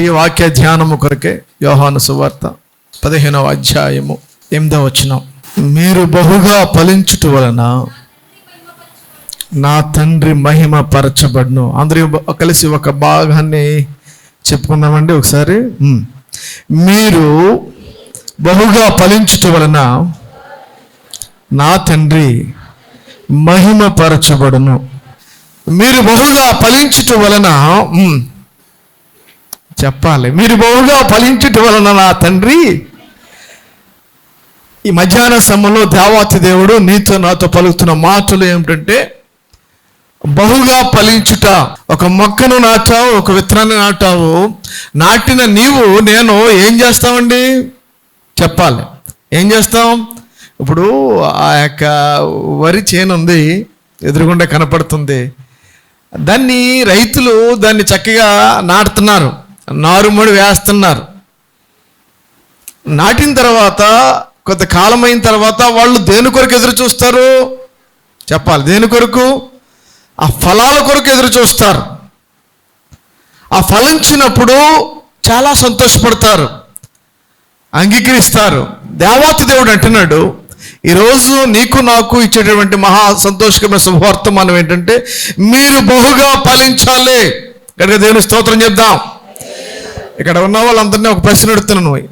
ఈనాటి వాక్య ధ్యానము కొరకే యోహాను సువార్త పదిహేనవ అధ్యాయము ఎనిమిదవ వచనం. మీరు బహుగా ఫలించుట వలన నా తండ్రి మహిమ పరచబడును. అందరూ కలిసి ఒక భాగాన్ని చెప్పుకుందామండి ఒకసారి. మీరు బహుగా ఫలించుట వలన నా తండ్రి మహిమ పరచబడును. మీరు బహుగా ఫలించుట వలన చెప్పాలి. మీరు బహుగా ఫలించుట వలన నా తండ్రి ఈ మధ్యాహ్న సమయంలో దేవాతి దేవుడు నీతో నాతో పలుకుతున్న మాటలు ఏమిటంటే బహుగా ఫలించుట. ఒక మొక్కను నాటావు ఒక విత్తనాన్ని నాటావు నాటిన నీవు నేను ఏం చేస్తామండి? చెప్పాలి. ఏం చేస్తాం? ఇప్పుడు ఆ యొక్క వరి చేను ఉంది ఎదురుగుండా కనపడుతుంది. దాన్ని రైతులు దాన్ని చక్కగా నాటుతున్నారు. నారుమడి వేస్తున్నారు. నాటిన తర్వాత కొంత కాలం అయిన తర్వాత వాళ్ళు దేని కొరకు ఎదురు చూస్తారు? చెప్పాలి. దేని కొరకు? ఆ ఫలాల కొరకు ఎదురు చూస్తారు. ఆ ఫలించినప్పుడు చాలా సంతోషపడతారు. అంగీకరిస్తారు. దేవాతి దేవుడు అంటున్నాడు ఈరోజు నీకు నాకు ఇచ్చేటటువంటి మహా సంతోషకరమైన శుభవర్తమానం ఏంటంటే మీరు బహుగా ఫలించాలి. ఇక్కడ దేవుని స్తోత్రం చెప్దాం. ఇక్కడ ఉన్న వాళ్ళందరినీ ఒక ప్రశ్న అడుగుతున్నాను.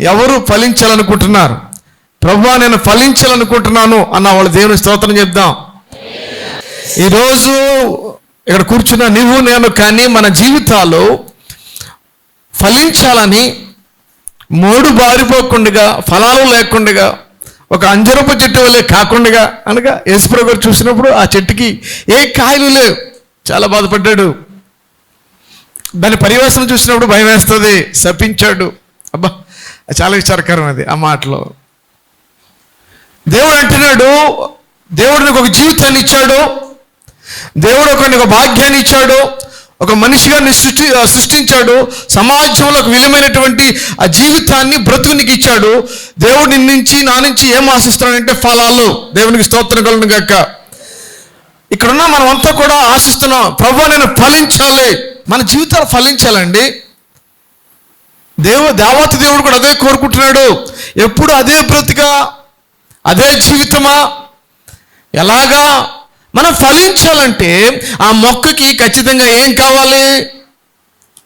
ఎవరు ఫలించాలనుకుంటున్నారు? ప్రభు నేను ఫలించాలనుకుంటున్నాను అన్న వాళ్ళ దేవుని స్తోత్రం చెప్దాం. ఈరోజు ఇక్కడ కూర్చున్న నువ్వు నేను కానీ మన జీవితాలు ఫలించాలని మూడు బారిపోకుండా ఫలాలు లేకుండా ఒక అంజరపు చెట్టు వల్లే కాకుండా అనగా యేసుప్రభు గారు చూసినప్పుడు ఆ చెట్టుకి ఏ కాయలు లేవు. చాలా బాధపడ్డాడు. దాని పరివేశం చూసినప్పుడు భయం వేస్తుంది. శపించాడు. అబ్బా అది చాలా విచారకరం అది ఆ మాటలో. దేవుడు అంటున్నాడు దేవుడు నీకు ఒక జీవితాన్ని ఇచ్చాడు. దేవుడు ఒక నీకు ఒక భాగ్యాన్ని ఇచ్చాడు. ఒక మనిషిగా నీ సృష్టి సృష్టించాడు. సమాజంలో ఒక విలువైనటువంటి ఆ జీవితాన్ని బ్రతుకునికి ఇచ్చాడు. దేవుడు నిన్ను నుంచి నా నుంచి ఏం ఆశిస్తున్నాడంటే ఫలాలు. దేవునికి స్తోత్రం కలను గక్క ఇక్కడున్న మనం అంతా కూడా ఆశిస్తున్నాం ప్రభు నేను ఫలించాలి. మన జీవితాలు ఫలించాలండి. దేవ దేవత దేవుడు కూడా అదే కోరుకుంటున్నాడు. ఎప్పుడు అదే బ్రతిక అదే జీవితమా? ఎలాగా? మనం ఫలించాలంటే ఆ మొక్కకి ఖచ్చితంగా ఏం కావాలి?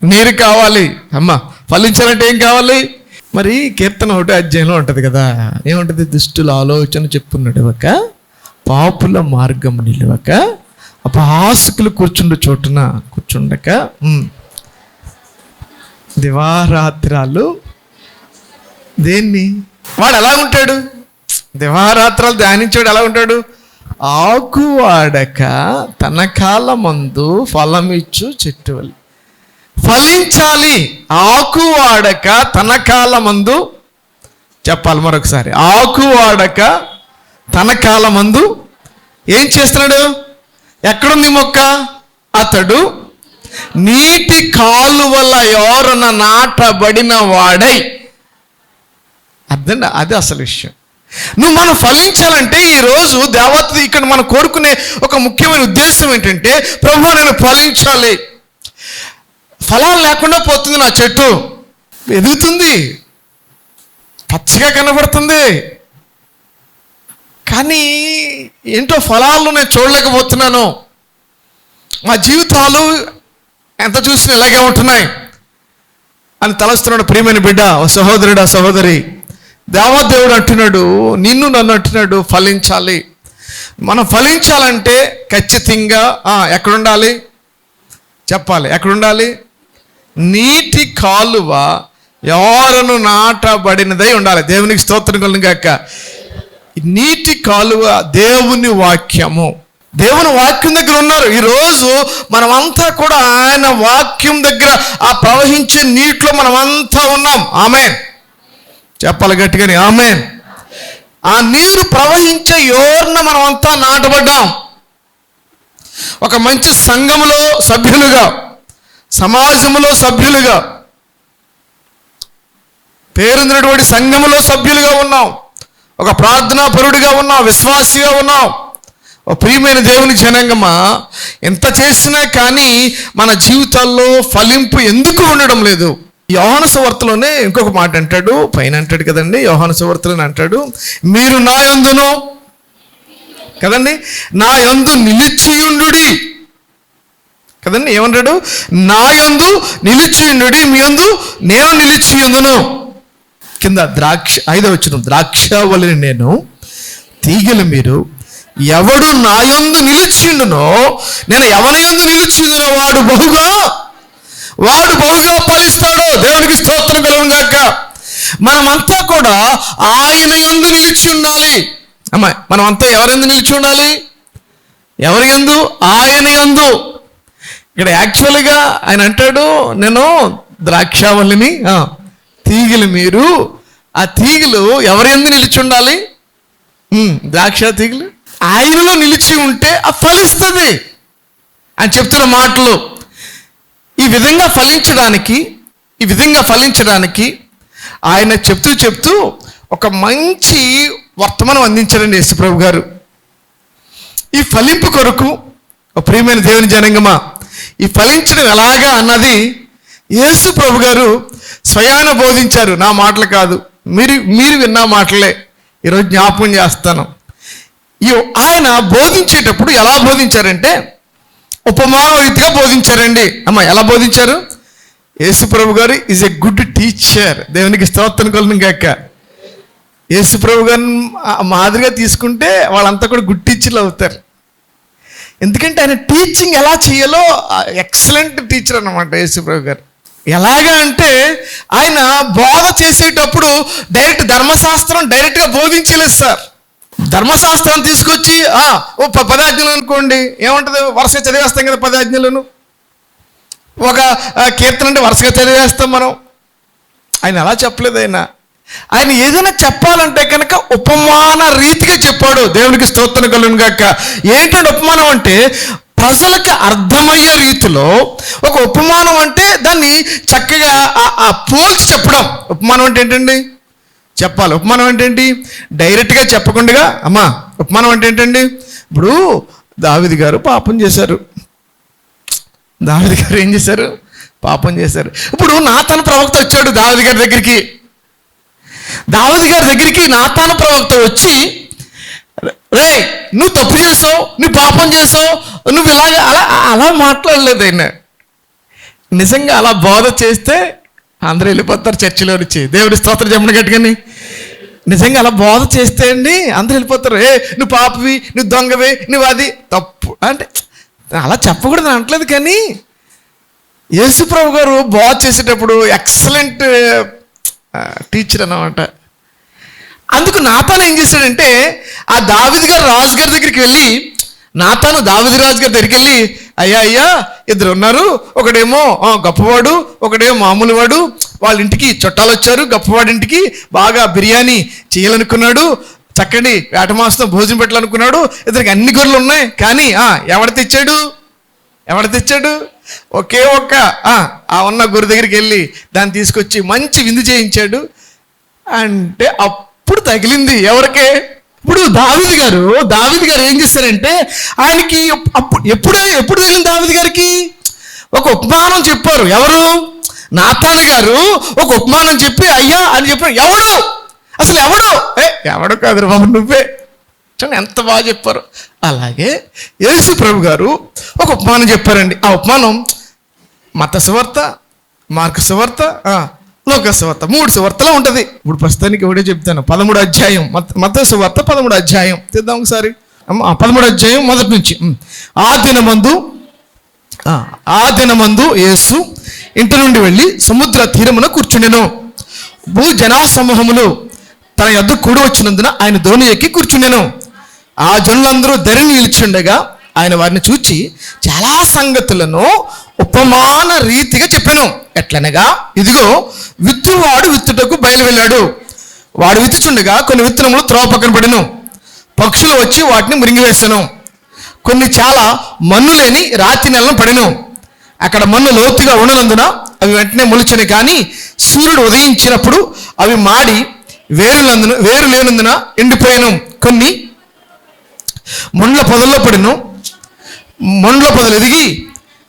నీరు కావాలి. అమ్మ ఫలించాలంటే ఏం కావాలి? మరి కీర్తన ఒకటి అధ్యాయంలో ఉంటుంది కదా ఏముంటుంది? దుష్టుల ఆలోచన చెప్పున్నాడు ఒక పాపుల మార్గం నిలవక అపహాసకులు కూర్చుండు చోటున కూర్చుండక దివారాత్రాలు దేన్ని? వాడు ఎలా ఉంటాడు? దివారాత్రాలు ధ్యానించాడు ఎలా ఉంటాడు? ఆకు వాడక తన కాలమందు ఫలమిచ్చు చెట్టు వలె. ఫలించాలి. ఆకు వాడక తన కాలమందు చెప్పాలి మరొకసారి. ఆకు వాడక తన కాలమందు ఏం చేస్తున్నాడు? ఎక్కడుంది మొక్క? అతడు నీటి కాలువల ఎవరన నాటబడిన వాడై. అర్థం అది అసలు విషయం. నువ్వు మనం ఫలించాలంటే ఈరోజు దేవత ఇక్కడ మనం కోరుకునే ఒక ముఖ్యమైన ఉద్దేశం ఏంటంటే ప్రభు నేను ఫలించాలి. ఫలాలు లేకుండా పోతుంది నా చెట్టు. ఎదుగుతుంది పచ్చగా కనబడుతుంది. కానీ ఏంటో ఫలాలను నేను చూడలేకపోతున్నాను. మా జీవితాలు ఎంత చూసినా ఇలాగే ఉంటున్నాయి. అని తలస్తున్నాడు ప్రియమైన బిడ్డ ఓ సహోదరుడు ఆ సహోదరి. దేవదేవుడు అంటున్నాడు నిన్ను నన్ను అంటున్నాడు ఫలించాలి. మనం ఫలించాలంటే ఖచ్చితంగా ఎక్కడుండాలి? చెప్పాలి ఎక్కడుండాలి? నీటి కాలువ ఎవరను నాటబడినదై ఉండాలి. దేవునికి స్తోత్రం కలుగు నీటి కాలువ దేవుని వాక్యము. దేవుని వాక్యం దగ్గర ఉన్నారు. ఈరోజు మనమంతా కూడా ఆయన వాక్యం దగ్గర ఆ ప్రవహించే నీటిలో మనమంతా ఉన్నాం. ఆమె చెప్పాలి గట్టిగాని ఆమె ఆ నీరు ప్రవహించే యోర్న మనమంతా నాటబడ్డాం. ఒక మంచి సంఘములో సభ్యులుగా సమాజంలో సభ్యులుగా పేరుందినటువంటి సంఘములో సభ్యులుగా ఉన్నాం. ఒక ప్రార్థనా పరుడిగా ఉన్నావు విశ్వాసిగా ఉన్నావు. ఓ ప్రియమైన దేవుని జనంగమా ఎంత చేసినా కానీ మన జీవితాల్లో ఫలింపు ఎందుకు ఉండడం లేదు? యోహాను సువార్తలోనే ఇంకొక మాట అంటాడు పైన అంటాడు కదండి యోహాను సువార్తలోనే అంటాడు మీరు నా యందును కదండి నా యందు నిలిచియుండుడి. కదండి ఏమంటాడు? నా యందు నిలిచియుండుడి మీ యందు నేను నిలిచియుందును. కింద ద్రాక్ష ఐదో వచ్చిన ద్రాక్ష వలని నేను తీగలు మీరు ఎవడు నా యందు నిలిచిండునో నేను ఎవరి యందు నిలిచిందునో వాడు బహుగా వాడు బహుగా ఫలిస్తాడో దేవునికి స్తోత్రం కలుగును గాక మనమంతా కూడా ఆయన యందు నిలిచి ఉండాలి. అమ్మాయి మనమంతా ఎవరెందు నిలిచి ఉండాలి? ఎవరి యందు? ఆయన యందు. ఇక్కడ యాక్చువల్గా ఆయన అంటాడు నేను ద్రాక్షావల్లిని తీగలు మీరు ఆ తీగలు ఎవరి నిలిచి ఉండాలి? ద్రాక్ష తీగలు? ఆయనలో నిలిచి ఉంటే ఆ ఫలిస్తుంది అని చెప్తున్న మాటలు. ఈ విధంగా ఫలించడానికి ఈ విధంగా ఫలించడానికి ఆయన చెప్తూ చెప్తూ ఒక మంచి వర్తమానం అందించారండి యేసుప్రభు గారు. ఈ ఫలింపు కొరకు ఒక ప్రియమైన దేవుని జనంగమా ఈ ఫలించడం ఎలాగా అన్నది యేసు ప్రభు గారు స్వయాన బోధించారు నా మాటలు కాదు. మీరు మీరు విన్న మాటలే. ఈరోజు జ్ఞాపకం చేస్తాను. ఈ ఆయన బోధించేటప్పుడు ఎలా బోధించారంటే ఉపమాన రీతిగా బోధించారండి. అమ్మ ఎలా బోధించారు? యేసుప్రభు గారు ఈజ్ ఎ గుడ్ టీచర్ దేవునికి స్తోత్రం కొలను గాక. యేసుప్రభు గారిని మాదిరిగా తీసుకుంటే వాళ్ళంతా కూడా గుడ్ టీచర్లు అవుతారు. ఎందుకంటే ఆయన టీచింగ్ ఎలా చేయాలో ఎక్సలెంట్ టీచర్ అన్నమాట యేసుప్రభు గారు. ఎలాగా అంటే ఆయన బోధ చేసేటప్పుడు డైరెక్ట్ ధర్మశాస్త్రం డైరెక్ట్గా బోధించలేదు సార్. ధర్మశాస్త్రం తీసుకొచ్చి ఓ పదాజ్ఞలు అనుకోండి. ఏముంటుంది? వరుసగా చదివేస్తాం కదా పదాజ్ఞలను ఒక కీర్తన అంటే వరుసగా చదివేస్తాం మనం. ఆయన అలా చెప్పలేదు ఆయన? ఆయన ఏదైనా చెప్పాలంటే కనుక ఉపమాన రీతిగా చెప్పాడు. దేవునికి స్తోత్రం కలుగును గాక. ఏంటంటే ఉపమానం అంటే ప్రజలకు అర్థమయ్యే రీతిలో ఒక ఉపమానం అంటే దాన్ని చక్కగా ఆ- పోల్చి చెప్పడం. ఉపమానం అంటే ఏంటండి? చెప్పాలి. ఉపమానం అంటే ఏంటి? డైరెక్ట్గా చెప్పకుండా అమ్మా ఉపమానం అంటే ఏంటండి? ఇప్పుడు దావిది గారు పాపం చేశారు. దావిది గారు ఏం చేశారు? పాపం చేశారు. ఇప్పుడు నాతన ప్రవక్త వచ్చాడు దావిది గారి దగ్గరికి. దావది గారి దగ్గరికి నాతాన ప్రవక్త వచ్చి రే నువ్వు తప్పు చేసావు నువ్వు పాపం చేసావు నువ్వు ఇలాగ అలా అలా మాట్లాడలేదు ఆయన. నిజంగా అలా బోధ చేస్తే అందరూ వెళ్ళిపోతారు చర్చిలో నుంచి. దేవుడి స్తోత్రం చెప్పండి గట్టుకని నిజంగా అలా బోధ చేస్తే అండి అందరూ వెళ్ళిపోతారు. ఏ నువ్వు పాపవి నువ్వు దొంగవి నువ్వు అది తప్పు. అంటే అలా చెప్పకూడదు అనట్లేదు కానీ యేసుప్రభు గారు బోధ చేసేటప్పుడు ఎక్సలెంట్ టీచర్ అన్నమాట. అందుకు నాతాను ఏం చేశాడంటే ఆ దావిద్ గారు రాజు గారి దగ్గరికి వెళ్ళి నాతాను దావిది రాజు దగ్గరికి వెళ్ళి అయ్యా అయ్యా ఇద్దరు ఉన్నారు. ఒకడేమో గొప్పవాడు ఒకడేమో మామూలు వాడు. వాళ్ళ ఇంటికి చుట్టాలు వచ్చారు. గొప్పవాడింటికి బాగా బిర్యానీ చేయాలనుకున్నాడు. చక్కని వేట భోజనం పెట్టాలనుకున్నాడు. ఇద్దరికి అన్ని గొర్రెలు ఉన్నాయి. కానీ ఎవడ తెచ్చాడు? ఎవడ తెచ్చాడు? ఒకే ఒక్క ఆ, ఆ ఉన్న గురి దగ్గరికి వెళ్ళి దాన్ని తీసుకొచ్చి మంచి విందు చేయించాడు. అంటే అప్పుడు తగిలింది ఎవరికే? ఇప్పుడు దావిది గారు దావిది గారు ఏం చేశారంటే ఆయనకి అప్పుడు ఎప్పుడు ఎప్పుడు తెలియదు దావిది గారికి? ఒక ఉపమానం చెప్పారు. ఎవరు? నాతాన్ గారు ఒక ఉపమానం చెప్పి అయ్యా అని చెప్పారు. ఎవడు అసలు ఎవడు ఏ ఎవడు కాదు బాబు నువ్వే. చూడండి ఎంత బాగా చెప్పారు. అలాగే యేసు ప్రభు గారు ఒక ఉపమానం చెప్పారండి. ఆ ఉపమానం మత సువార్త మార్కు సువార్త లోక సువార్త మూడు సువార్తలో ఉంటుంది. ఇప్పుడు ప్రస్తుతానికి ఒకటే చెప్తాను. పదమూడు అధ్యాయం మత సువార్త పదమూడు అధ్యాయం. తెద్దాం ఒకసారి. పదమూడు అధ్యాయం మొదటి నుంచి. ఆ దినమందు ఆ, దినమందు యేసు ఇంటి నుండి వెళ్ళి సముద్ర తీరమున కూర్చుండెను. భూ జనాసమూహములు తన యొద్ద కూడి వచ్చినందున ఆయన ధోని ఎక్కి కూర్చుండెను. ఆ జనులందరూ ధరి నిలిచిండగా ఆయన వారిని చూచి చాలా సంగతులను ఉపమాన రీతిగా చెప్పాను. ఎట్లనగా ఇదిగో విత్తువాడు విత్తుటకు బయలు వెళ్ళాడు వాడు విత్తుచుండగా కొన్ని విత్తనములు త్రోవ పక్కన పడెను. పక్షులు వచ్చి వాటిని మురింగివేశాను కొన్ని చాలా మన్ను లేని రాతి నెలను పడెను. అక్కడ మన్ను లోతుగా ఉన్నందున అవి వెంటనే మొలిచను. కానీ సూర్యుడు ఉదయించినప్పుడు అవి మాడి వేరులందున వేరు లేనందున ఎండిపోయాను. కొన్ని ముండ్ల పొదల్లో పడిను. మొండ్ల పొదలు ఎదిగి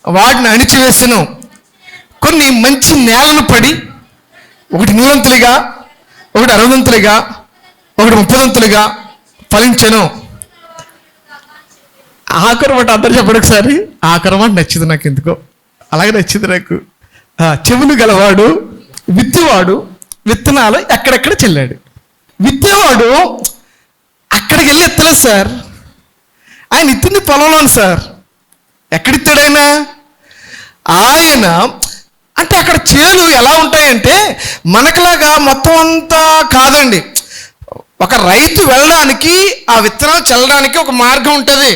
వాటిని అణిచివేసెను. కొన్ని మంచి నేలను పడి ఒకటి నూరంతులుగా ఒకటి అరవదంతులుగా ఒకటి ముప్పదంతులుగా ఫలించెను. ఆఖరి మాట అందరు చెప్పండి ఒకసారి. ఆఖరి మాట నచ్చింది నాకు ఎందుకో అలాగే నచ్చింది నాకు. చెవులు గలవాడు విత్తువాడు విత్తనాలు ఎక్కడెక్కడ చెల్లాడు? విత్తేవాడు అక్కడికి వెళ్ళి ఎత్తలేదు సార్. ఆయన ఇత్తింది పొలంలోను సార్. ఎక్కడిత్తాడైనా ఆయన అంటే అక్కడ చేలు ఎలా ఉంటాయంటే మనకులాగా మొత్తం అంతా కాదండి. ఒక రైతు వెళ్ళడానికి ఆ విత్తనాలు చల్లడానికి ఒక మార్గం ఉంటుంది.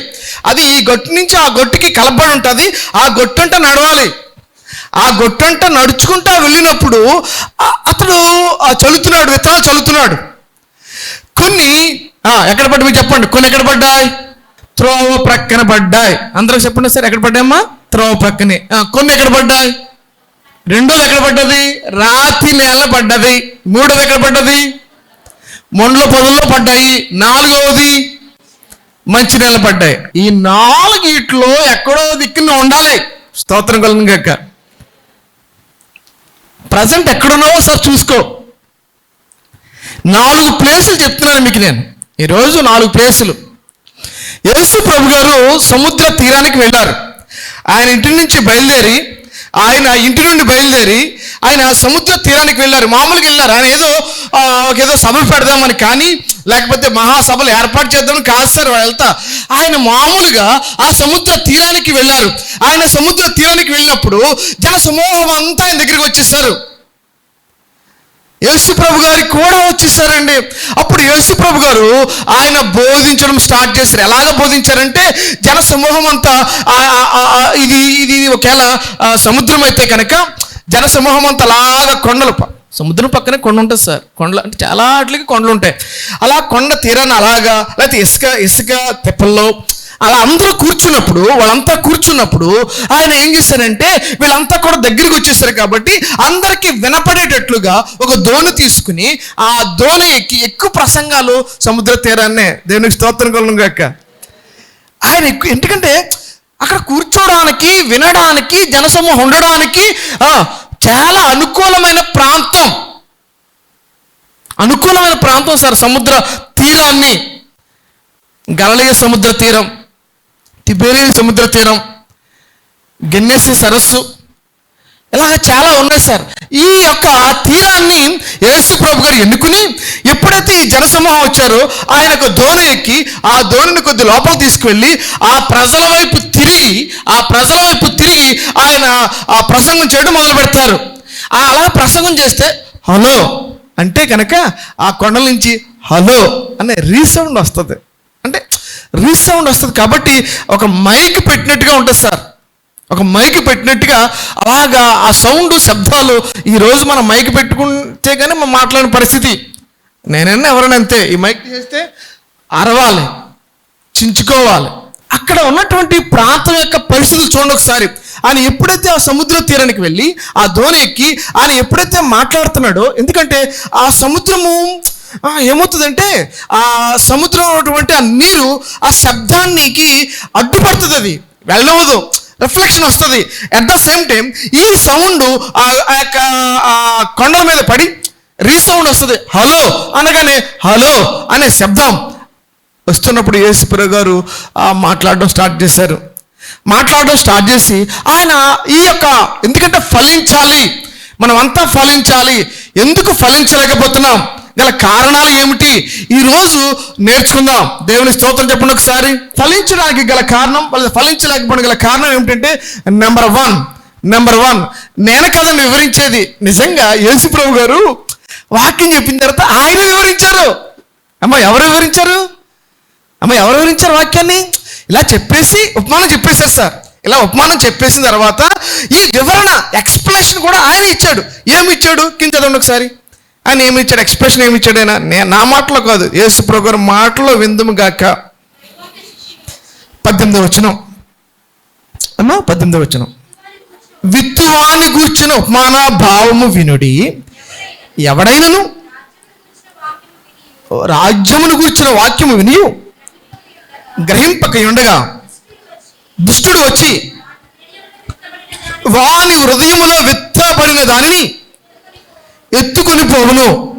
అది ఈ గొట్టు నుంచి ఆ గొట్టుకి కలపడి ఉంటుంది. ఆ గొట్టంట నడవాలి. ఆ గొట్టంట నడుచుకుంటా వెళ్ళినప్పుడు అతడు ఆ చల్లుతున్నాడు విత్తనాలు చల్లుతున్నాడు. కొన్ని ఎక్కడ పడ్డ మీరు చెప్పండి. కొన్ని ఎక్కడ పడ్డాయి? త్రోవ ప్రక్కన పడ్డాయి. అందరూ చెప్పండి సార్ ఎక్కడ పడ్డాయమ్మా? త్రోవ ప్రక్కనే. కొన్ని ఎక్కడ పడ్డాయి? రెండోది ఎక్కడ పడ్డది? రాతి నేల పడ్డది. మూడోది ఎక్కడ పడ్డది? మొండ్ల పొదల్లో పడ్డాయి. నాలుగవది మంచి నేల పడ్డాయి. ఈ నాలుగిట్లో ఎక్కడో దిక్కున ఉండాలి. స్తోత్రం కలను గక్క ప్రజెంట్ ఎక్కడున్నావో సార్ చూసుకో. నాలుగు ప్లేసులు చెప్తున్నాను మీకు నేను. ఈరోజు నాలుగు ప్లేసులు. యేసు ప్రభు గారు సముద్ర తీరానికి వెళ్ళారు. ఆయన ఇంటి నుంచి బయలుదేరి ఆయన ఇంటి నుండి బయలుదేరి ఆయన సముద్ర తీరానికి వెళ్ళారు. మామూలుగా వెళ్ళారు. ఆయన ఏదో ఒక ఏదో సభలు పెడదామని కానీ లేకపోతే మహాసభలు ఏర్పాటు చేద్దామని కాదు సార్ వెళ్తా. ఆయన మామూలుగా ఆ సముద్ర తీరానికి వెళ్ళారు. ఆయన సముద్ర తీరానికి వెళ్ళినప్పుడు జన సమూహం అంతా ఆయన దగ్గరికి వచ్చేసారు. యేసుప్రభు గారికి కూడా వచ్చేసారండి. అప్పుడు యేసుప్రభు గారు ఆయన బోధించడం స్టార్ట్ చేశారు. ఎలాగ బోధించారంటే జన సమూహం అంతా ఇది ఇది ఒకవేళ సముద్రం అయితే కనుక జన సమూహం అంతా అలాగా కొండలు సముద్రం పక్కనే కొండ ఉంటుంది సార్. కొండలు అంటే చాలా వాటికి కొండలు ఉంటాయి. అలా కొండ తీరాన్ని అలాగా లేకపోతే ఇసుక ఇసుక తెప్పల్లో అలా అందరూ కూర్చున్నప్పుడు వాళ్ళంతా కూర్చున్నప్పుడు ఆయన ఏం చేశారంటే వీళ్ళంతా కూడా దగ్గరికి వచ్చేసారు కాబట్టి అందరికీ వినపడేటట్లుగా ఒక దోణి తీసుకుని ఆ దోణి ఎక్కి ఎక్కువ ప్రసంగాలు సముద్ర తీరాన్నే. దేవునికి స్తోత్రం కొలను గాక. ఆయన ఎక్కువ ఎందుకంటే అక్కడ కూర్చోడానికి వినడానికి జనసమూహం ఉండడానికి ఆ, చాలా అనుకూలమైన ప్రాంతం. అనుకూలమైన ప్రాంతం సార్ సముద్ర తీరాన్ని. గలలియ సముద్ర తీరం. తిబేరియా సముద్ర తీరం గెన్నెసి సరస్సు ఇలాగ చాలా ఉన్నాయి సార్. ఈ యొక్క తీరాన్ని యేసు ప్రభు గారు ఎన్నుకుని ఎప్పుడైతే ఈ జనసమూహం వచ్చారో ఆయన ఒక దోణి ఎక్కి ఆ దోణిని కొద్ది లోపల తీసుకువెళ్ళి ఆ ప్రజల వైపు తిరిగి ఆ ప్రజల వైపు తిరిగి ఆయన ఆ ప్రసంగం చేయడం మొదలు పెడతారు. అలా ప్రసంగం చేస్తే హలో అంటే కనుక ఆ కొండల నుంచి హలో అనే రీసౌండ్ వస్తుంది. రీసౌండ్ వస్తుంది కాబట్టి ఒక మైక్ పెట్టినట్టుగా ఉంటుంది సార్. ఒక మైక్ పెట్టినట్టుగా అలాగా ఆ సౌండ్ శబ్దాలు ఈరోజు మనం మైక్ పెట్టుకుంటే కానీ మనం మాట్లాడిన పరిస్థితి. నేనన్నా ఎవరైనా అంతే ఈ మైక్ చేస్తే అరవాలి చించుకోవాలి. అక్కడ ఉన్నటువంటి ప్రాంతం యొక్క పరిస్థితులు చూడండి ఒకసారి. ఆయన ఎప్పుడైతే ఆ సముద్ర తీరానికి వెళ్ళి ఆ ధోని ఎక్కి ఆయన ఎప్పుడైతే మాట్లాడుతున్నాడో ఎందుకంటే ఆ సముద్రము ఏమవుతుందంటే ఆ సముద్రం ఉన్నటువంటి ఆ నీరు ఆ శబ్దానికి అడ్డుపడుతుంది అది వెళ్ళవదు. రిఫ్లెక్షన్ వస్తుంది. అట్ ద సేమ్ టైం ఈ సౌండ్ ఆ యొక్క కొండల మీద పడి రీసౌండ్ వస్తుంది. హలో అనగానే హలో అనే శబ్దం వస్తున్నప్పుడు యేసుప్రభు గారు మాట్లాడడం స్టార్ట్ చేశారు. మాట్లాడడం స్టార్ట్ చేసి ఆయన ఈ యొక్క ఎందుకంటే ఫలించాలి. మనం అంతా ఫలించాలి. ఎందుకు ఫలించలేకపోతున్నాం? గల కారణాలు ఏమిటి? ఈరోజు నేర్చుకుందాం. దేవుని స్తోత్రం చెప్పండి ఒకసారి. ఫలించడానికి గల కారణం ఫలించలేకపోవడం గల కారణం ఏమిటంటే నెంబర్ వన్ నెంబర్ వన్ నేను కథను వివరించేది. నిజంగా యేసుప్రభు గారు వాక్యం చెప్పిన తర్వాత ఆయన వివరించారు. అమ్మ ఎవరు వివరించారు? అమ్మ ఎవరు వివరించారు వాక్యాన్ని? ఇలా చెప్పేసి ఉపమానం చెప్పేశారు సార్. ఇలా ఉపమానం చెప్పేసిన తర్వాత ఈ వివరణ ఎక్స్ప్లెనేషన్ కూడా ఆయన ఇచ్చాడు. ఏమి ఇచ్చాడు? కింద చదవండి ఒకసారి. ఆయన ఏమి ఇచ్చాడు? ఎక్స్ప్రెషన్ ఏమి ఇచ్చాడు ఆయన? నే- నా మాటలో కాదు. యేసు ప్రభు మాటలో విందుము గాక. పద్దెనిమిది వచ్చిన అమ్మా పద్దెనిమిది వచ్చిన విత్తువాని కూర్చున్న ఉపమాన భావము వినుడి. ఎవడైనను? రాజ్యమును కూర్చున్న వాక్యము విని గ్రహింపక ఉండగా దుష్టుడు వచ్చి వాని హృదయములో విత్తబడిన దానిని ఎత్తుకొని పోవును.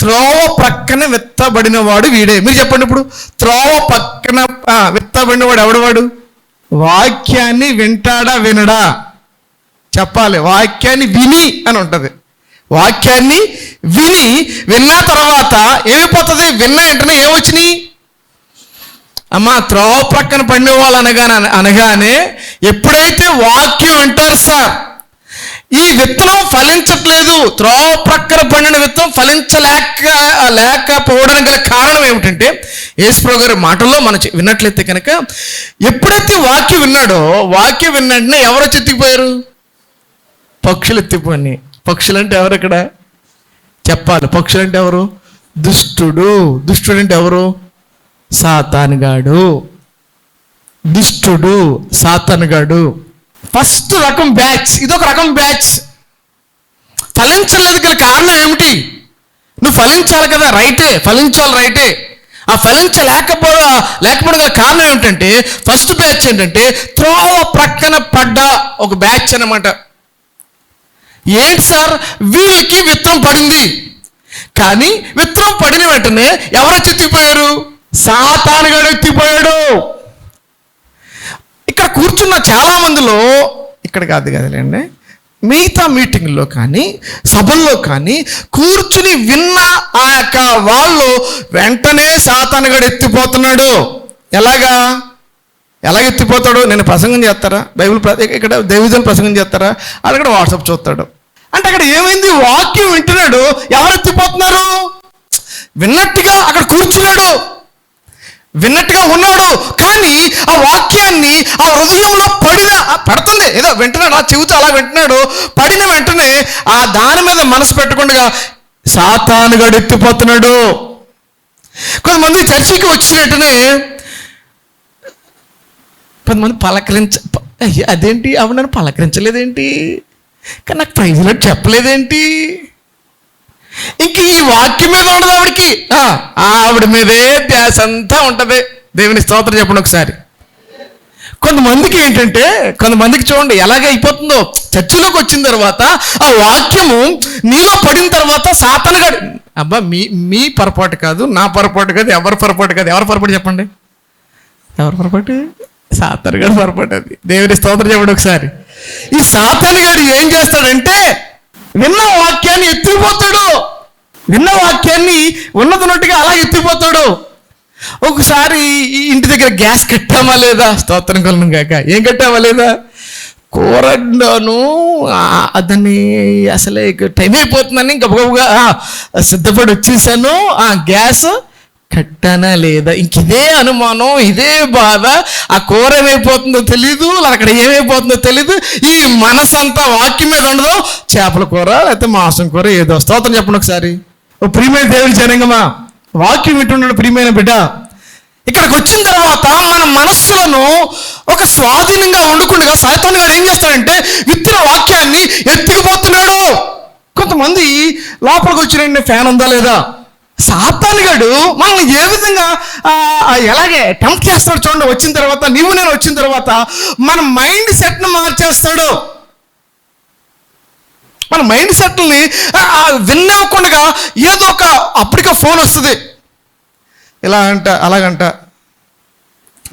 త్రోవ ప్రక్కన విత్తబడిన వాడు. వీడే మీరు చెప్పండి ఇప్పుడు. త్రోవ పక్కన విత్తబడినవాడు విత్తబడిన వాడు? ఎవడవాడు వాక్యాన్ని వింటాడా వినడా? చెప్పాలి. వాక్యాన్ని విని అని ఉంటుంది. వాక్యాన్ని విని విన్న తర్వాత ఏమైపోతుంది? విన్న వెంటనే ఏమొచ్చినాయి? అమ్మా త్రోవ ప్రక్కన పడిన వాళ్ళు అనగానే అనగానే ఎప్పుడైతే వాక్యం వింటారు సార్ ఈ విత్తనం ఫలించట్లేదు. త్రో ప్రక్కన పండిన విత్తనం ఫలించలేక లేకపోవడానికి గల కారణం ఏమిటంటే యేసుప్రభు గారి మాటల్లో మనం విన్నట్లయితే కనుక ఎప్పుడైతే వాక్యం విన్నాడో వాక్యం విన్న వెంటనే ఎవరు వచ్చి పక్షులు ఎత్తిపోయి పక్షులు అంటే ఎవరు ఇక్కడ? చెప్పాలి. పక్షులు అంటే ఎవరు? దుష్టుడు. దుష్టుడు అంటే ఎవరు? సాతానుగాడు. దుష్టుడు సాతానుగాడు. ఫస్ట్ రకం బ్యాచ్ ఇదొక రకం బ్యాచ్. ఫలించలేదు గల కారణం ఏమిటి? నువ్వు ఫలించాలి కదా రైటే ఫలించాలి రైటే. ఆ ఫలించలేకపో లేకపోవడం గల కారణం ఏమిటంటే ఫస్ట్ బ్యాచ్ ఏంటంటే త్రోవ ప్రక్కన పడ్డ ఒక బ్యాచ్ అనమాట ఏంటి సార్? వీళ్ళకి విత్తనం పడింది. కానీ విత్తనం పడిన వెంటనే ఎవరు ఎత్తిపోయారు? సాతానుగాడు ఎత్తిపోయాడు. ఇక్కడ కూర్చున్న చాలామందిలో ఇక్కడ కాదు కదలేండి మిగతా మీటింగ్లో కానీ సభల్లో కానీ కూర్చుని విన్న ఆ యొక్క వాళ్ళు వెంటనే సాతానుగాడు ఎత్తిపోతున్నాడు. ఎలాగా? ఎలా ఎత్తిపోతాడు? నేను ప్రసంగం చేస్తారా? బైబిల్ ఇక్కడ దైవజన్ ప్రసంగం చేస్తారా? అక్కడ వాట్సాప్ చూస్తాడు. అంటే అక్కడ ఏమైంది? వాక్యం వింటున్నాడు. ఎవరు ఎత్తిపోతున్నారు? విన్నట్టుగా అక్కడ కూర్చున్నాడు. విన్నట్టుగా ఉన్నాడు. కానీ ఆ వాక్యాన్ని ఆ హృదయంలో పడిన పడుతుంది. ఏదో వింటున్నాడు ఆ చెబుతూ అలా వింటున్నాడు. పడిన వెంటనే ఆ దాని మీద మనసు పెట్టకుండా సాతానుగాడు ఎక్కిపోతున్నాడు కొంతమంది చర్చికి వచ్చిన వెంటనే కొంతమంది పలకరించ అయ్య, అదేంటి? ఆవిడ నన్ను పలకరించలేదేంటి? కానీ నాకు ప్రైజ్లో చెప్పలేదేంటి? ఇంక ఈ వాక్యం మీద ఉండదు ఆవిడకి? ఆ, ఆవిడ మీదే ధ్యాస అంతా ఉంటుంది. దేవుని స్తోత్రం చెప్పండి ఒకసారి. కొంతమందికి ఏంటంటే కొంతమందికి చూడండి ఎలాగ అయిపోతుందో. చర్చిలోకి వచ్చిన తర్వాత ఆ వాక్యము నీలో పడిన తర్వాత సాతనగా అబ్బా మీ మీ పొరపాటు కాదు నా పొరపాటు కాదు ఎవరి పొరపాటు కాదు ఎవరి పొరపాటు చెప్పండి? ఎవరి పొరపాటు? సాతనగాడు పొరపాటు అది. దేవుని స్తోత్రం చెప్పండి ఒకసారి. ఈ సాతనగాడు ఏం చేస్తాడంటే విన్న వాక్యాన్ని ఎత్తిపోతాడు. విన్న వాక్యాన్ని ఉన్నదన్నట్టుగా అలా ఎత్తిపోతాడు. ఒకసారి ఈ ఇంటి దగ్గర గ్యాస్ కట్టామా లేదా? స్తోత్రం కొలను కాక ఏం కట్టామా లేదా? కూరను అతన్ని అసలే టైం అయిపోతుందని గబగబగా సిద్ధపడి వచ్చేసాను. ఆ గ్యాస్ కట్టానా లేదా? ఇంక ఇదే అనుమానం ఇదే బాధ. ఆ కూర ఏమైపోతుందో తెలీదు అక్కడ ఏమైపోతుందో తెలీదు. ఈ మనసంతా వాక్యం మీద ఉండదు. చేపల కూర లేకపోతే మాంసం కూర ఏదో స్తోత్రం చెప్పండి ఒకసారి. ఓ ప్రియమైన దేవుడి జనంగమా వాక్యం వింటున్నాడు ప్రియమైన బిడ్డ. ఇక్కడికి వచ్చిన తర్వాత మన మనస్సులను ఒక స్వాధీనంగా ఉండకుండా సైతాన్ గారు ఏం చేస్తాడంటే విత్తిన వాక్యాన్ని ఎత్తుకుపోతున్నాడు. కొంతమంది లోపలికి వచ్చిన ఫ్యాన్ ఉందా లేదా? సాతానుగాడు మనల్ని ఏ విధంగా ఎలాగే టెంప్ట్ చేస్తాడు చూడండి వచ్చిన తర్వాత నీవు నేను వచ్చిన తర్వాత మన మైండ్ సెట్ను మార్చేస్తాడు. మన మైండ్ సెట్ని విన్నవ్వకుండా ఏదో ఒక అప్పటికే ఫోన్ వస్తుంది. ఇలా అంట అలాగంట.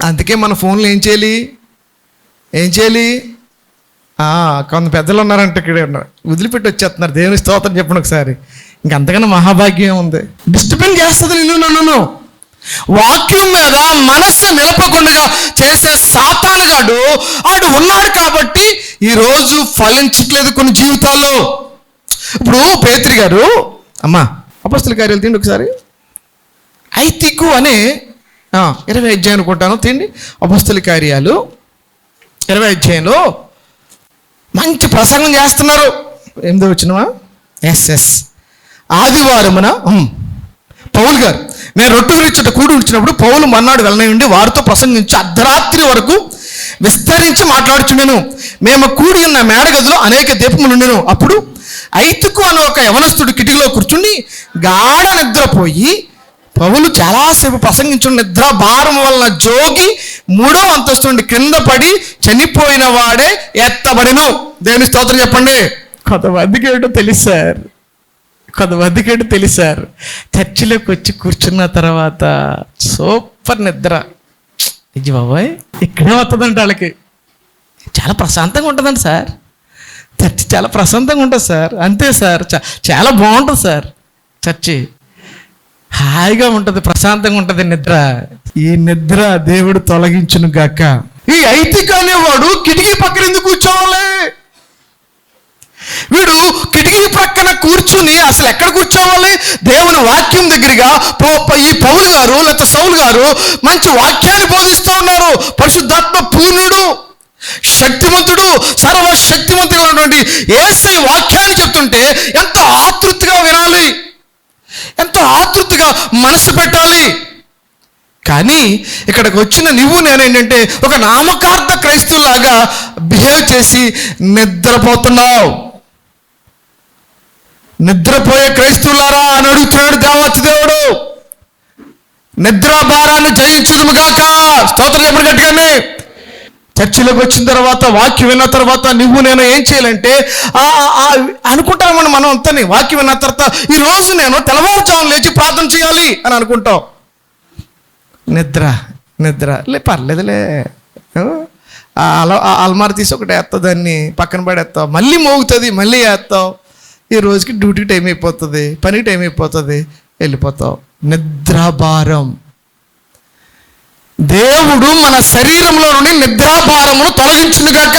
అందుకే మన ఫోన్లో ఏం చేయాలి? ఏం చేయాలి? కొంత పెద్దలు ఉన్నారంట ఇక్కడే ఉన్నారు వదిలిపెట్టి వచ్చేస్తున్నారు. దేవుని స్తోత్రం చెప్పండి ఒకసారి. ఇంకంతకన్నా మహాభాగ్యం ఉంది. డిస్టర్బెన్స్ చేస్తుంది నిన్ను నన్ను వాక్యం మీద మనస్సు నిలపకుండా చేసే సాతానుగాడు ఆడు ఉన్నాడు కాబట్టి ఈరోజు ఫలించట్లేదు కొన్ని జీవితాల్లో. ఇప్పుడు పేత్రి గారు అమ్మా అపస్తుల కార్యాలు తిండి ఒకసారి. ఐతికు అనే ఇరవై అధ్యాయం అనుకుంటాను తిండి అపస్తుల కార్యాలు ఇరవై అధ్యాయంలో మంచి ప్రసంగం చేస్తున్నారు. ఎనిమిదో వచ్చినవా ఎస్ ఎస్ ఆదివారమున పౌల్ పౌలు గారు నేను రొట్టె విరిచుట కూడి ఉంచినప్పుడు పౌలు మన్నాడు వెళ్ళనివ్వండి ఉండి వారితో ప్రసంగించి అర్ధరాత్రి వరకు విస్తరించి మాట్లాడుచుండెను. మేము కూడి ఉన్న మేడగదిలో అనేక దీపములు ఉండెను అప్పుడు ఐతుకు అని ఒక యవనస్తుడు కిటికీలో కూర్చుండి గాఢ నిద్రపోయి పౌలు చాలాసేపు ప్రసంగించిన నిద్ర భారం వలన జోగి మూడో అంతస్తు నుండి క్రింద పడి చనిపోయిన వాడే ఎత్తబడిను. దేవుని స్తోత్రం చెప్పండి. కొంతమందికి ఏంటో తెలుసు సార్. కొంతమందికంటే తెలిసారు. తెలుసు సార్ చర్చిలోకి వచ్చి కూర్చున్న తర్వాత సూపర్ నిద్ర. ఇది బాబాయ్ ఇక్కడే వస్తుందంట వాళ్ళకి. చాలా ప్రశాంతంగా ఉంటుందండి సార్. చర్చి చాలా ప్రశాంతంగా ఉంటుంది సార్. అంతే సార్. చాలా బాగుంటుంది సార్ చర్చి. హాయిగా ఉంటుంది ప్రశాంతంగా ఉంటుంది నిద్ర. ఈ నిద్ర దేవుడు తొలగించును గాక ఈ ఐతిక వాడు కిటికీ పక్కన ఎందుకు కూర్చోవాలి? వీడు కిటికీ ప్రక్కన కూర్చుని అసలు ఎక్కడ కూర్చోవాలి? దేవుని వాక్యం దగ్గరగా పో- ఈ పౌలు గారు లేకపోతే సౌలు గారు మంచి వాక్యాన్ని బోధిస్తూ ఉన్నారు. పరిశుద్ధాత్మ పూర్ణుడు శక్తిమంతుడు సర్వశక్తిమంతుడు ఉన్నటువంటి ఏసై వాక్యాన్ని చెప్తుంటే ఎంతో ఆతృతగా వినాలి. ఎంతో ఆతృతగా మనసు పెట్టాలి. కానీ ఇక్కడికి వచ్చిన నువ్వు నేనేంటంటే ఒక నామకార్థ క్రైస్తువులాగా బిహేవ్ చేసి నిద్రపోతున్నావు. నిద్రపోయే క్రైస్తవులారా అని అడుగుతున్నాడు దేవత దేవుడు. నిద్ర భారాన్ని జయించుదుముగాక స్తోత్రం చెప్పిన గట్టిగానే చర్చిలోకి వచ్చిన తర్వాత వాక్యం విన్న తర్వాత నువ్వు నేను ఏం చేయాలంటే ఆ- మనం అంతని. వాక్యం విన్న తర్వాత ఈ రోజు నేను తెల్లవారుజామున లేచి ప్రార్థన చేయాలి అని అనుకుంటాం. నిద్ర నిద్ర. లే పర్లేదులే. ఆ అల ఆ అల్మార తీసి ఒకటి వేస్తావు దాన్ని పక్కన పడేస్తావు. మళ్ళీ మోగుతుంది మళ్ళీ వేస్తావు. ఈ రోజుకి డ్యూటీ టైం అయిపోతుంది పని టైం అయిపోతుంది వెళ్ళిపోతావు. నిద్రాభారం. దేవుడు మన శరీరంలో నుండి నిద్రాభారమును తొలగించునుగాక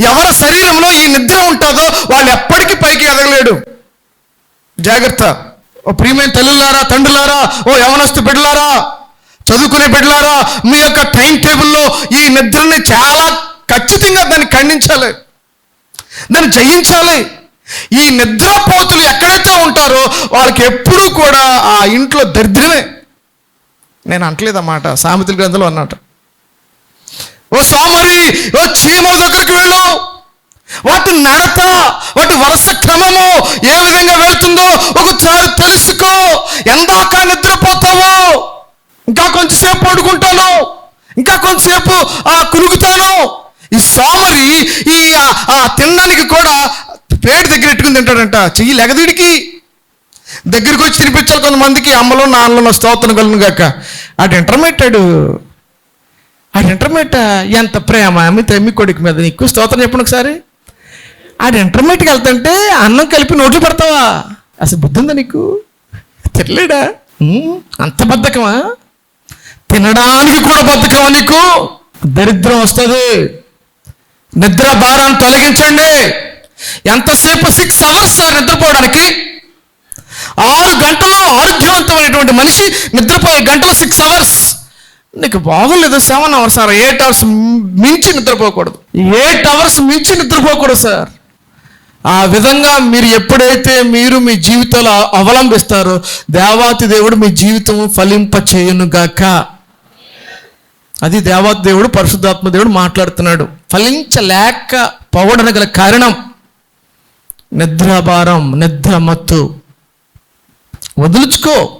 ఎవరి శరీరంలో ఈ నిద్ర ఉంటుందో వాళ్ళు ఎప్పటికీ పైకి ఎదగలేడు. జాగ్రత్త. ఓ ప్రియమైన తల్లులారా తండ్రులారా ఓ యవనస్తు బిడ్డలారా చదువుకునే బిడ్డలారా మీ యొక్క టైం టేబుల్లో ఈ నిద్రని చాలా ఖచ్చితంగా దాన్ని ఖండించాలి. దాన్ని జయించాలి. ఈ నిద్రపోతులు ఎక్కడైతే ఉంటారో వాళ్ళకి ఎప్పుడూ కూడా ఆ ఇంట్లో దరిద్రమే. నేను అంటలేదు అన్నమాట సామెతల గ్రంథంలో అన్నమాట. ఓ సోమరి ఓ చీమ దగ్గరికి వెళ్ళు. వాటి నడత వాటి వరుస క్రమము ఏ విధంగా వెళ్తుందో ఒకసారి తెలుసుకో. ఎందాక నిద్రపోతావో ఇంకా కొంచెంసేపు పడుకుంటాను ఇంకా కొంచెంసేపు ఆ కులుగుతాను ఈ సోమరి ఈ ఆ తినడానికి కూడా పేట దగ్గర పెట్టుకుని తింటాడంట. చెయ్యి లెగదీడికి దగ్గరికి వచ్చి తినిపించాలి కొంతమందికి. అమ్మలో నాన్నలో స్తోత్రం కలను గాక. ఆడు ఇంటర్మీడియట్ ఆడు. ఇంటర్మీడియట్ ఎంత ప్రేమ. మీ తమ్మి కొడుకు మీద నీకు స్తోత్రం చెప్పండి ఒకసారి. ఆడు ఇంటర్మీడియట్కి వెళ్తుంటే అన్నం కలిపి నోట్లు పడతావా? అసలు బుద్ధి ఉందా నీకు? తినలేడా? అంత బద్ధకమా? తినడానికి కూడా బద్ధకమా నీకు? దరిద్రం వస్తుంది. నిద్ర భారాన్ని తొలగించండి. ఎంతసేపు సిక్స్ అవర్స్ సార్ నిద్రపోవడానికి? ఆరు గంటలు ఆరోగ్యవంతమైనటువంటి మనిషి నిద్రపోయే గంటలు సిక్స్ అవర్స్ నీకు బాగోలేదు seven hours sir. Eight hours మించి నిద్రపోకూడదు. ఎయిట్ అవర్స్ మించి నిద్రపోకూడదు సార్. ఆ విధంగా మీరు ఎప్పుడైతే మీరు మీ జీవితంలో అవలంబిస్తారో దేవాతి దేవుడు మీ జీవితం ఫలింప చేయునుగాక అది దేవాతి దేవుడు పరిశుద్ధాత్మ దేవుడు మాట్లాడుతున్నాడు. ఫలించలేక పోవడానికి గల కారణం నిద్రాభారం నిద్ర మత్తు వదులుచుకో.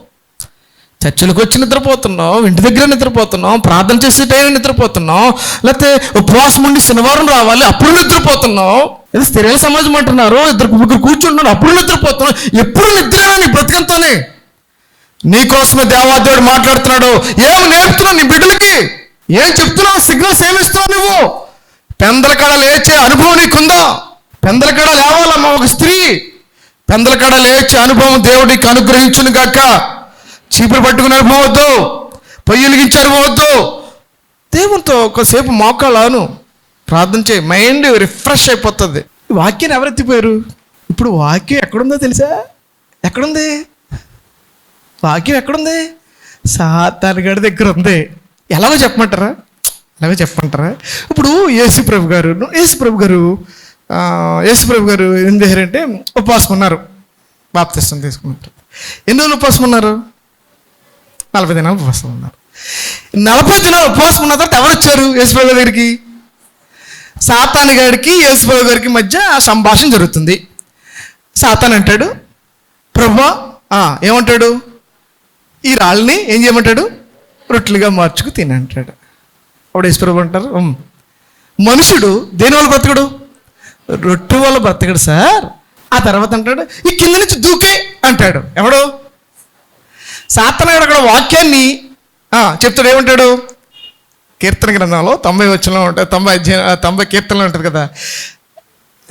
చర్చలకు వచ్చి నిద్రపోతున్నాం ఇంటి దగ్గర నిద్రపోతున్నాం ప్రార్థన చేసే టైం నిద్రపోతున్నాం లేకపోతే ఉపవాసం ఉండి శనివారం రావాలి అప్పుడు నిద్రపోతున్నాం ఏదో స్థిరైన సమాజం అంటున్నారు ఇద్దరు ముగ్గురు కూర్చుంటున్నారు అప్పుడు నిద్రపోతున్నాం ఎప్పుడు నిద్ర నీ బ్రతికంతోనే. నీకోసమే దేవాదేవుడు మాట్లాడుతున్నాడు. ఏం నేర్పుతున్నావు నీ బిడ్డలకి? ఏం చెప్తున్నావు? సిగ్నల్స్ ఏమిస్తున్నావు నువ్వు? పెందల కడ లేచే అనుభవం నీకుందా? పెందలకడ లేవాలమ్మ లేవాలమ్మా ఒక స్త్రీ. పెందల లేచి అనుభవం దేవుడికి అనుగ్రహించును గాక. చీపురు పట్టుకుని అనుభవద్దు పొయ్యి వెలిగించి అనుభవద్దు దేవునితో ఒకసేపు మోకాలను ప్రార్థన చేయి మైండ్ రిఫ్రెష్ అయిపోతుంది. వాక్యాన్ని ఎవరెత్తిపోయారు? ఇప్పుడు వాక్యం ఎక్కడుందో తెలుసా? ఎక్కడుంది? వాక్యం ఎక్కడుంది? సాతాన్ గడి దగ్గర ఉంది. ఎలాగో చెప్పమంటారా? ఎలాగో చెప్పమంటారా? ఇప్పుడు యేసుప్రభు గారు ప్రభు గారు యేసుప్రభు గారు ఏం చేశారంటే ఉపవాసం ఉన్నారు బాప్తిష్టం తీసుకున్నారు. ఎన్ని రోజులు ఉపవాసం ఉన్నారు నలభై దినాలు ఉపవాసం ఉన్నారు నలభై దినాలు ఉపవాసం ఉన్న తర్వాత ఎవరు వచ్చారు యేసుప్రభు దగ్గరికి సాతాన్ గారికి యేసుప్రభు గారికి మధ్య సంభాషణ జరుగుతుంది. సాతాన్ అంటాడు ప్రభా ఏమంటాడు? ఈ రాళ్ళని ఏం చేయమంటాడు? రొట్టెలుగా మార్చుకు తినంటాడు. అప్పుడు యేసుప్రభు అంటారు మనుషుడు దేని వాళ్ళు బ్రతకడు? రొట్టె వల్ల బ్రతకడు సార్. ఆ తర్వాత అంటాడు ఈ కింద నుంచి దూకే అంటాడు. ఎవడు? సాతనాడు అక్కడ వాక్యాన్ని చెప్తాడు. ఏమంటాడు? కీర్తన గ్రంథంలో తొంభై వచ్చిన ఉంటుంది తొంభై అధ్యాయం తొంభై కీర్తనలో ఉంటుంది కదా.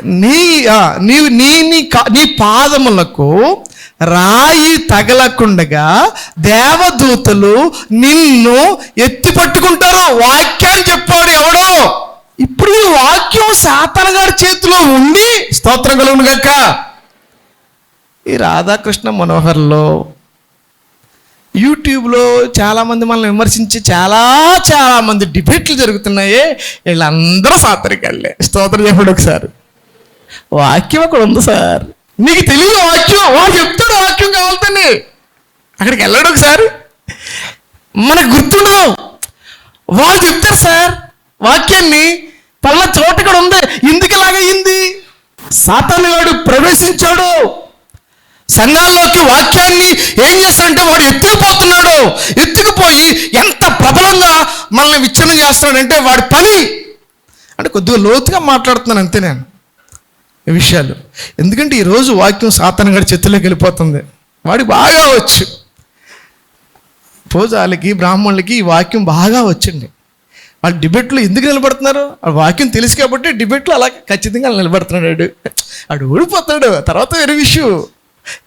నీ నీ నీవు నీ నీ నీ పాదములకు రాయి తగలకుండగా దేవదూతలు నిన్ను ఎత్తి పట్టుకుంటారు. వాక్యాన్ని చెప్పాడు ఎవడో? ఇప్పుడు ఈ వాక్యం సాతన గారి చేతిలో ఉండి స్తోత్రం కలుగును గక్క ఈ రాధాకృష్ణ మనోహర్లో యూట్యూబ్లో చాలామంది మనల్ని విమర్శించి చాలా చాలామంది డిబేట్లు జరుగుతున్నాయి. వీళ్ళందరూ సాతరికెళ్ళే స్తోత్రం చెప్పాడు ఒకసారి. వాక్యం అక్కడ ఉంది సార్. నీకు తెలియదు వాక్యం. వాడు చెప్తాడు వాక్యం కావాలని అక్కడికి వెళ్ళాడు ఒకసారి. మనకు గుర్తుండదు వాళ్ళు చెప్తారు సార్. వాక్యాన్ని పళ్ళ చోట కూడా ఉంది ఎందుకు ఇలాగయింది సాతానుగాడు ప్రవేశించాడు. సంఘాల్లోకి వాక్యాన్ని ఏం చేస్తాడంటే వాడు ఎత్తుకుపోతున్నాడు. ఎత్తుకుపోయి ఎంత ప్రబలంగా మనల్ని విచ్ఛిన్నం చేస్తున్నాడంటే వాడి పని. అంటే కొద్దిగా లోతుగా మాట్లాడుతున్నాను అంతే నేను. ఈ విషయాలు. ఎందుకంటే ఈరోజు వాక్యం సాతాను చేతిలోకి వెళ్ళిపోతుంది. వాడికి బాగా వచ్చు. పూజాలకి బ్రాహ్మణులకి ఈ వాక్యం బాగా వచ్చింది. వాళ్ళు డిబేట్లో ఎందుకు నిలబడుతున్నారు? ఆ వాక్యం తెలుసు కాబట్టి డిబేట్లో అలా ఖచ్చితంగా నిలబడుతున్నాడు వాడు. వాడు ఓడిపోతాడు తర్వాత వేరే విషయం.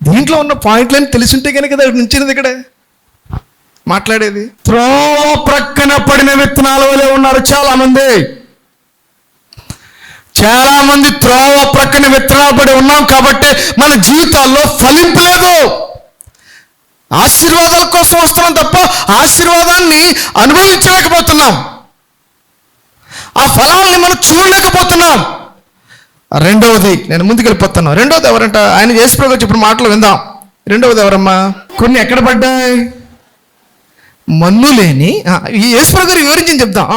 దీంట్లో ఉన్న పాయింట్లని తెలుసుంటే కనుక కదా నుంచినది ఇక్కడ. మాట్లాడేది. త్రోవ ప్రక్కన పడిన విత్తనాల వలె ఉన్నారు. చాలా మంది చాలా మంది త్రోవ ప్రక్కన విత్తనాలు పడి ఉన్నాం కాబట్టి మన జీవితాల్లో ఫలింపు లేదు. ఆశీర్వాదాల కోసం వస్తున్నాం తప్ప ఆశీర్వాదాన్ని అనుభవించలేకపోతున్నాం. ఆ ఫలాల్ని మనం చూడలేకపోతున్నాం. రెండవది నేను ముందుకు వెళ్ళిపోతాను రెండవది ఎవరంట? ఆయన యేసుప్రభు చెప్పిన మాటలు విందాం. రెండవది ఎవరమ్మా? కొన్ని ఎక్కడ పడ్డాయి? మన్ను లేని ఈ యేసుప్రభు గారు వివరించి చెప్దాం.